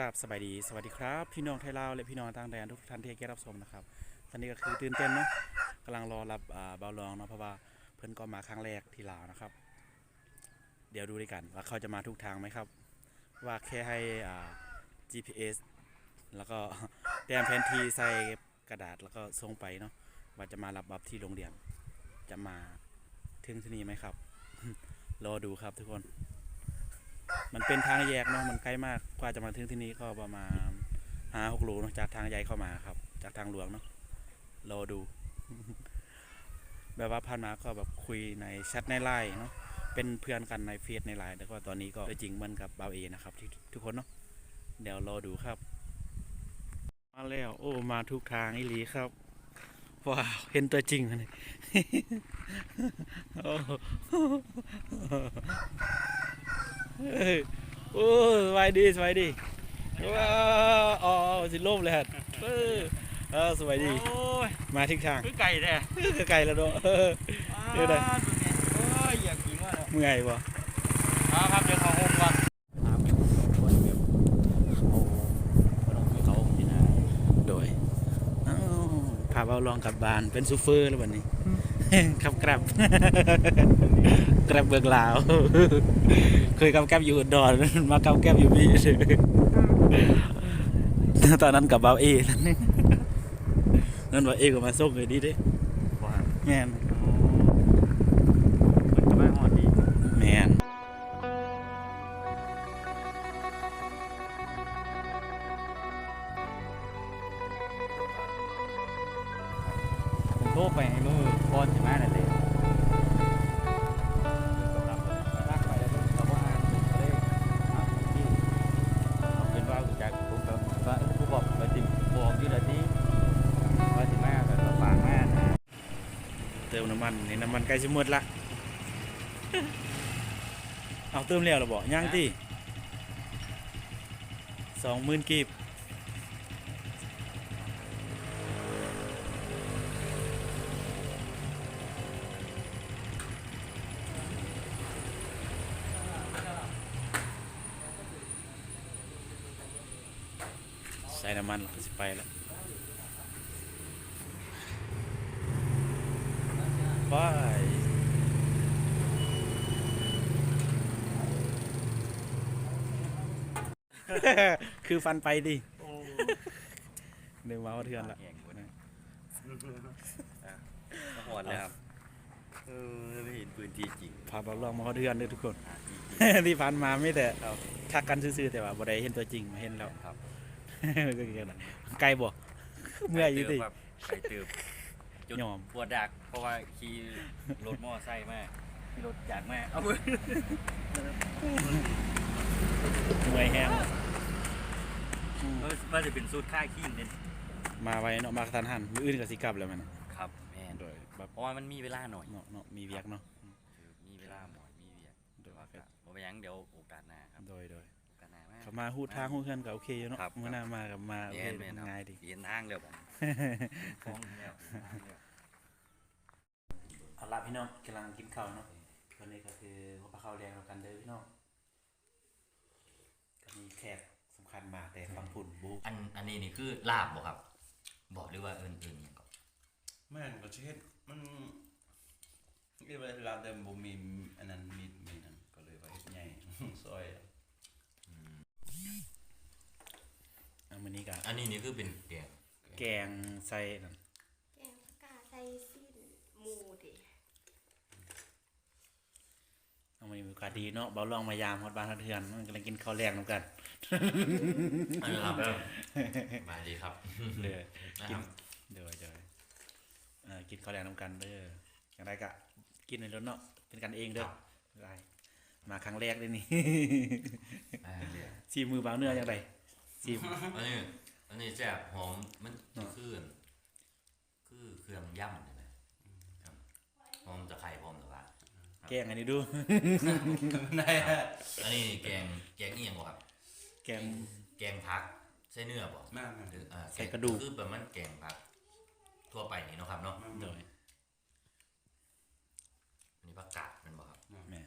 ราบสบายดี สวัสดีครับ พี่น้องไทยลาวและพี่น้องต่างแดนทุกท่านที่ให้เกรับชมนะครับตอนนี้ก็คือตื่นเต้นเนาะกำลังรอรับเบาลองเนาะเพราะว่าเพิ่อนก็มาครั้งแรกที่ลาวนะครับ เดี๋ยวดูด้วยกันว่าเขาจะมาทุกทางไหมครับ ว่าแค่ให้ GPS แล้วก็แต้มแผนที่ใส่กระดาษแล้วก็ส่งไปเนาะว่าจะมารับบับที่โรงเรียนจะมาถึงที่นี่ไหมครับ รอดูครับทุกคน มันเป็นทางแยกเนาะมันใกล้มากกว่าจะมาถึงที่นี้ก็ประมาณห้าหกโลเนาะจากทางใหญ่เข้ามาครับ จากทางหลวงเนาะรอดู แบบว่าผ่านมาก็แบบคุยในแชทในไลน์เนาะเป็นเพื่อนกันในเฟซในไลน์แล้วก็ตอนนี้ก็ตัวจริงเหมันกับเบาเอนะครับที่ทุกคนเนาะเดี๋ยวรอดูครับ มาแล้วโอ้มาทุกทางอีหลีครับว้าวเห็นตัวจริงเลย โอ้เอ้ยโอ้สบายดีสบายดีว้าวอ๋อสิล่มเลยฮะเออเออสบายดี โอ้ยมาทิศทางคือไก่แท้เออไกลแล้วเนาะเออเดี๋ยวได้โอ้ยอยากกินว่าเมื่อยบ่เอาครับเดี๋ยวเขาห่มก่อนโดยอ้าวพาเอาลองกลับบ้านเป็นซูเฟอร์แล้ววันนี้ ขับกรับกรับเบืองลาว เคยกับแกบอยู่อุดอนมากับแกบอยู่พี่ตอนนั้นกับเบาเอนั่นว่าเอก็มาส่งเลยดีเด้ว่าแม่นมัน โทรไปให้มือก่อนสิมานั่นเลยรักไปแล้วเขาก็อ่านเลยเอาที่เอาเป็นว่ารู้จักผมก็ว่าผู้บอกไปติมบอกอยู่แล้วที่ว่าสิมาแบบฝากมานะเติมน้ำมันนี่น้ำมันใกล้จะหมดละเอาเติมแล้วหรอบอกย่างที่สองหมื่นกีบใส่น้ำมันแล้วก็สิ ไปแล้วไปคือฟันไปดิเดี๋ยวมาว่าเทือนละแข่งกว่านะหอดแล้วครับเออไม่เห็นพื้นที่จริงพาบอลลองมาว่าเทือนเลยทุกคนหาที่จริงที่ผ่านมาไม่แต่ครับทักกันซื่อๆแต่ว่าบ่ได้เห็นตัวจริงมาเห็นแล้วครับก็คือกันน่ะ ไกลบ่เมื่อยอยู่ดิไก่ตืบจนยอมปวดดัก เพราะว่าขี่รถมอไซค์มาขี่รถจากมาเอามือเมื่อยแห้งว่าจะเป็นสูตรค่ายขี้เน้นมาไว้เนาะมากระทันหันมืออื่นก็สิกลับแล้วมันน่ะครับแม่นโดยแบบเพราะว่ามันมีเวลาหน่อยเนาะเนาะมีเวียกเนาะคือมีเวลาหน่อยมีเวียกโดยว่าก็บ่ไปหยังเดี๋ยวโอกาสหน้าครับโดยโดยโอ กาสหน้ามาเขามาฮูดทางฮูดเฮือนก็โอเคอยู่เนาะครับ เมื่อหน้ามากับมาโอเคแม่นแม่นครับง่ายดีเปลี่ยนทางเดี๋ยวผมฟ้องแล้วทางแล้วเอาละพี่น้องกำลังกินข้าวเนาะวันนี้ก็คือพวกข้าวแรงแล้วกันเด้อพี่น้องก็มีแขกสำคัญมาแต่ฟังผุ่นบูอันอันนี้นี่คือลาบบ่ครับ บอกหรือว่าเอินเอินหยังก่อนแม่นก็เช็ดมันเรียกว่าลาเดิมบ่มีอันนั้นมีมีนั่นก็เลยว่าเฮ็ดใหญ่ ซอยอะ เอา มื้อนี้ก็อันนี้นี่คือเป็นแกงแกงใส่นั่นแกงผักกาดใส่สิ้นหมูดิเอามื้อนี้มีโอกาสดีเนาะเบาลองมายามฮอดบ้านฮอดเทือนมันกำลังกินข้าวแรงนํกันอันนี้ครับมาดีครับเด้อนะกิคนรับเด้อเด้อเอ่อกินข้าวแรงนํกันเด้ออย่างไรก็กินในรถเนาะเป็นกันเองเด้อได้มาครั้งแรกเลยนี่ อ่าเดี๋ยวซีมือบางเนื้ออย่างไร ซีมอันนี้อันนี้แซ่บหอมมันเนาะคือคือเครื่องย่ำเลยนะครับหอมตะไคร้หอมตะไคร้แกงอันนี้ดู ได้ฮะอันนี้แกงแกงนี่ยังบ่ครับ แกงแกงผักใส่เนื้อบ่แม่นแม่นหรืออ่าใส่กระดูกคือประมาณแกงผัก ทั่วไปนี่เนาะครับเนาะโดยอันนี้ผักกาดแมันบ่ครับแม่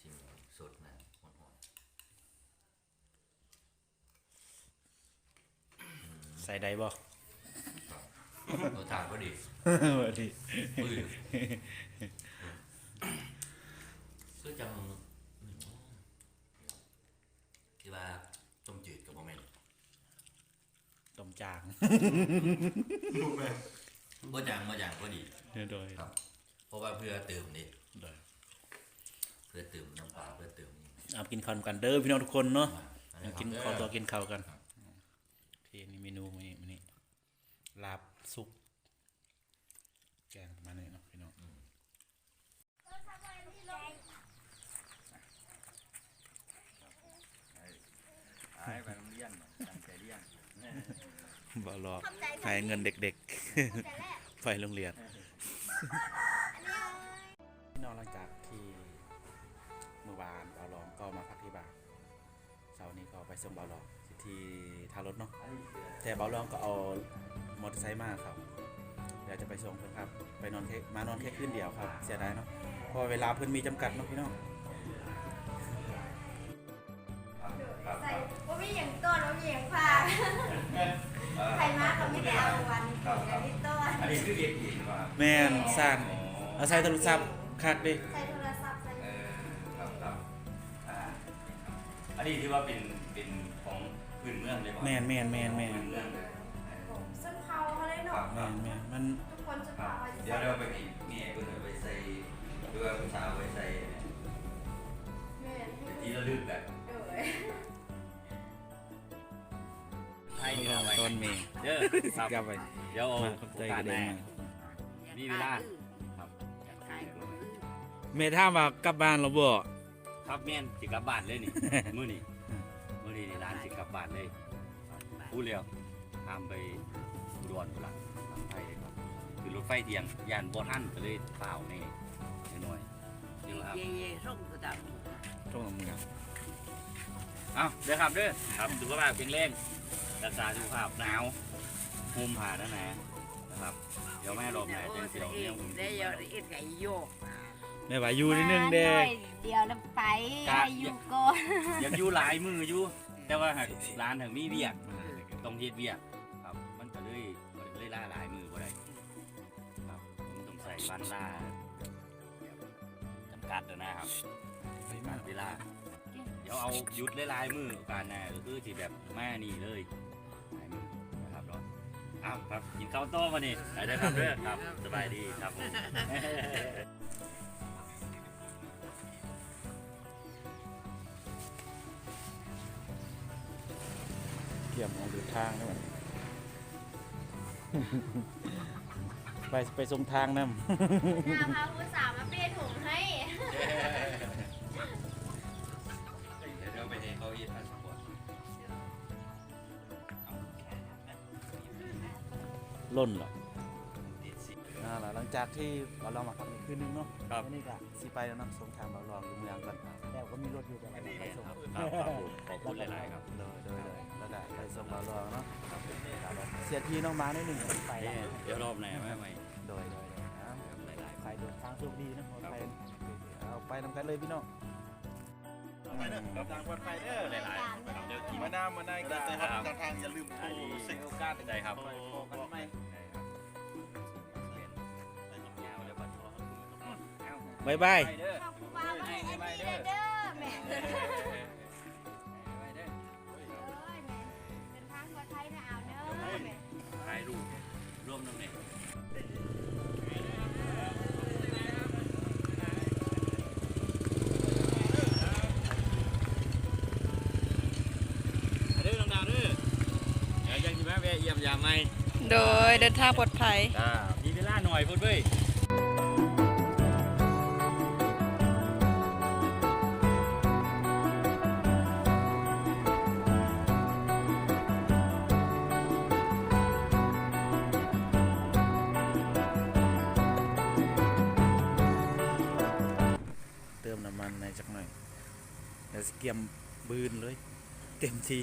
ชิมสดนะหอม ใส่ได้บ่รสชาติก็ดีว่าดิปื้อคือจังที่ว่าต้มจืดกับโมเมนต์ต้มจางบ่จางบ่จางก็ดี โดยครับ เพราะว่าเพื่อเติมนี่โดยเพื่อเติมน้ำปลาเพื่อเติมนี่เอากินข้าวกันเด้อพี่น้องทุกคนเนาะอันเอานี้กินครับข้าวตัวเด้อกินข้าวกัน ครับ ที่นี่เมนูมื้อนี้มื้อนี้ลาบซุปแกงประมาณนี้เนาะพี่น้องหายไปโรงเรียนตั้งใจเรียนบ่รอขอบใจให้เงินเด็กแต่แรกๆ ไปโรงเรียนอันนี้พี่น้องหลังจากที่เมื่อวานเบาลองก็มาพักที่บ้านเช้านี้ก็ไปส่งเบาลอง ที่ท่ารถเนาะแต่เบาลองก็เอามอเตอร์ไซค์มาครับเดี๋ยวจะไปส่งเพิ่นครับ ไปนอนแค่มานอนแค่คืนเดียวครับ เสียดายเนาะเพราะว่าเวลาเพิ่นมีจำกัดเนาะพี่น้องใส่ว่ามีอย่างต้นว่ามีอย่างผ้าใครมาก็ไม่ได้เอาวันอย่างนี้ต้นอันนี้คือเรียกอีกว่าแม่นซ่านเอาใส่โทรศัพท์คักเดิใส่โทรศัพท์ใส่เออครับครับอ่าอันนี้ที่ว่าเป็นเป็นของ พื้นเมืองเลยป่ะแม่นแม่นแม่นแม่นพื้นเมืองเลยส้นเผาเขาเลยเนาะแม่นแม่นมันทุกคนจะครัเผาบเดี๋ยวเราไปมีมีไอ้คนเอาไปใส่หรือว่าผู้สาวไปใส่แม่นเป็นที่ระลึกแบบเออไทยเอาไว้ต้นเมย์เด้อครับกลับไปเดี๋ยวเอามาขอบใจกันเด้อมีเวลาครับเมย์ถามว่ากลับบ้านแล้วบ่ครับแม่นสิกลับบ้านเลยนี่มื้อนี้มื้อ นี้นี่ร้านสิกลับบ้านเลยพูดแล้วตามไปอุดรพุ่นล่ะทางไทยเลยครับคือรถไฟเที่ยงยานบ่ทันก็เลยเปล่านี่หน่อยๆนี่แหละครับเย่เย่ส่งกระดับตรงมือเอ้าเด้อครับเด้อครับสุขภาพแข็งแรงรักษาสุขภาพหนาวภูมิผ่านั่นแหละนะครับ เดี๋ยวแม่รอบไหนเป็นสิเราเนี่ยผมได้ยอดอีกไก่โยกแม่ว่าอยู่นิดนึงเด้เดียวแล้วไปให้อยู่ก่อนยังอยู่หลายมืออยู่ แต่ว่าหากร้านถึงมีเบียกต้องเฮ็ดเบียกครับ มันก็เลยมันเลยล่าหลายมือบ่ได้ครับผมต้องใส่วันล่าจำกัดนะนะครับจำกัดเวลาเดี๋ยวเอาหยุดหลายๆมือการหน้าก็คือที่แบบแม่นี่เลยหลายมือนะครับเนาะอ้าวครับกินข้าวต้มมานี่ได้ได้อครับเด้อครับสบายดีครับผม เกี่ยมมองดูทางนี่มันไปไปส่งทางนำนาพาผู้สาวมาเปลี่ยนถุงให้เดี๋ยวไปให้เขาเย็นพาสปอร์ตล่นเหรออ่าล่ะหลังจากที่เราลองมาพักอีกคืนนึงเนาะครับวันนี้ก็สิไปแล้วเนาะส่งทางเราลองอยู่เมืองกันแต่ก็มีรถอยู่แต่ว่าไปส่งครับครับผมขอบคุณหลายๆครับ ไปส่งเราลองเนาะครับเสียทีน้องมาหน่อยหนึ่งไปแล้วเดี๋ยวรอบไหนไม่ไม่โดยโดยโดยนะหลายไปเดินทางโชคดีนะไปเอาไปนำกันเลยพี่น้องไปเด้อรับทางปลอดภัยเด้อๆหลายๆเดี๋ยวกิน มาน้ำมาได้กันนะครับทางทางอย่าลืมโทรเช็คโอกาสได้ครับไปโทรกันไหมบายบาย ขอบคุณว่ามาให้อันนี้เด้อแม่ เยามไหมโดยเดินทางปลอดภัยจ้ามีเวลาหน่อยพุ่นเว้ย ดี๋ยวสเกียมบืนเลย เต็มที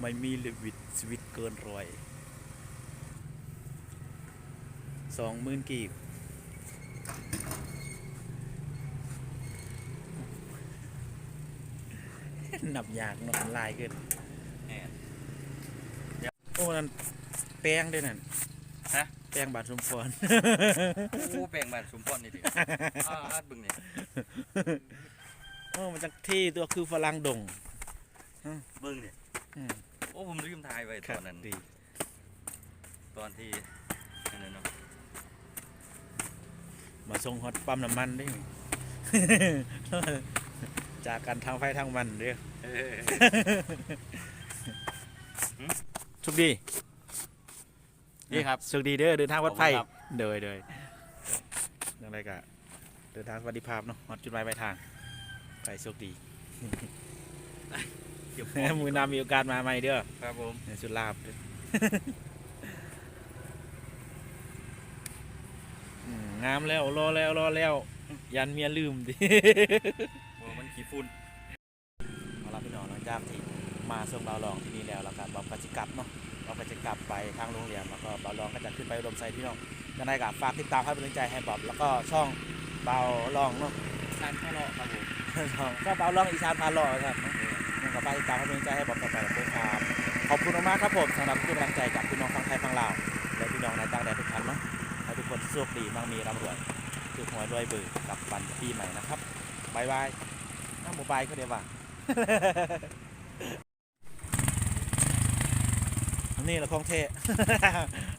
ไม่มีลิมิตสวิตเกินร้อยสองหมื่นกีบนับยากเนาะมันลายเกินแหม่อ้นั่นแป้งด้วยนั่นฮะ แป้งบาดสมพร โอ้แปลงบ้านสมพรนี่ดิอ่าอาดเบึงนี่โอ้มันจังที่ตัวคือฝรั่งดง เบิ่งนี่อืมโอ้ผมลืมถ่ายไว้ตอนนั้นดีตอนที่นั่นน่ะเนาะมาส่งฮอตปั๊มน้ำมันได้ จากกันทางไฟทางมันเด้อ เออโชคดี นี่ครับโชคดีเด้อเดินทางปลอดภัยขอบคุณครับ เดยเดยยังไงก็เดินทางสวัสดิภาพเนาะฮอดจุดหมายปลายทางไปโชคดีเก็บขมือหนามีโอกาสมาใหม่เด้อ ครับผม ในสุดลาบเด้ออืมงามแล้วรอแล้วรอแล้ว ยันเมียลืมดิ โอ้มันขี้ฝุ่นเอาละพี่น้องหลังจากที่ มาส่งเบาลองที่นี่แล้วแล้วก็บอกกจะกลับเนาะบอกกจะกลับไปทางโรงเรียนแล้วก็เบาลองก็จะขึ้นไปอุดมไซด์พี่น้องยังไงก็ฝากติดตามให้เป็นกำลังใจให้บอบแล้วก็ช่องเบาลองเนาะทานข้าวเลาะครับผมช่องก็เบาลองอีสานพาหล่อครับเนาะยังก็ฝากติดตามให้เป็นกำลังใจให้บอบต่อไปด้วยครับขอบคุณมากๆครับผมสำหรับทุกกำลังใจจากพี่น้องฟังไทยฟังลาวและพี่น้องในต่างแดนทุกท่านเนาะให้ทุกคนโชคดีมั่งมีร่ำรวยถูกหวยรวยเบือกับวันปีใหม่นะครับบายบายน้าโมบายเขาเดียวว่า นี่แหละของเท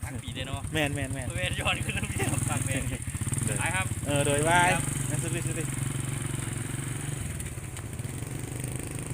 ทั้งปีเลยเนาะแมนแมนแมนเวทย้อนขึ้นน้ำเยี่ยมฟังเวทไปครับ เออ โดยบายนั่นสุดๆสุดๆ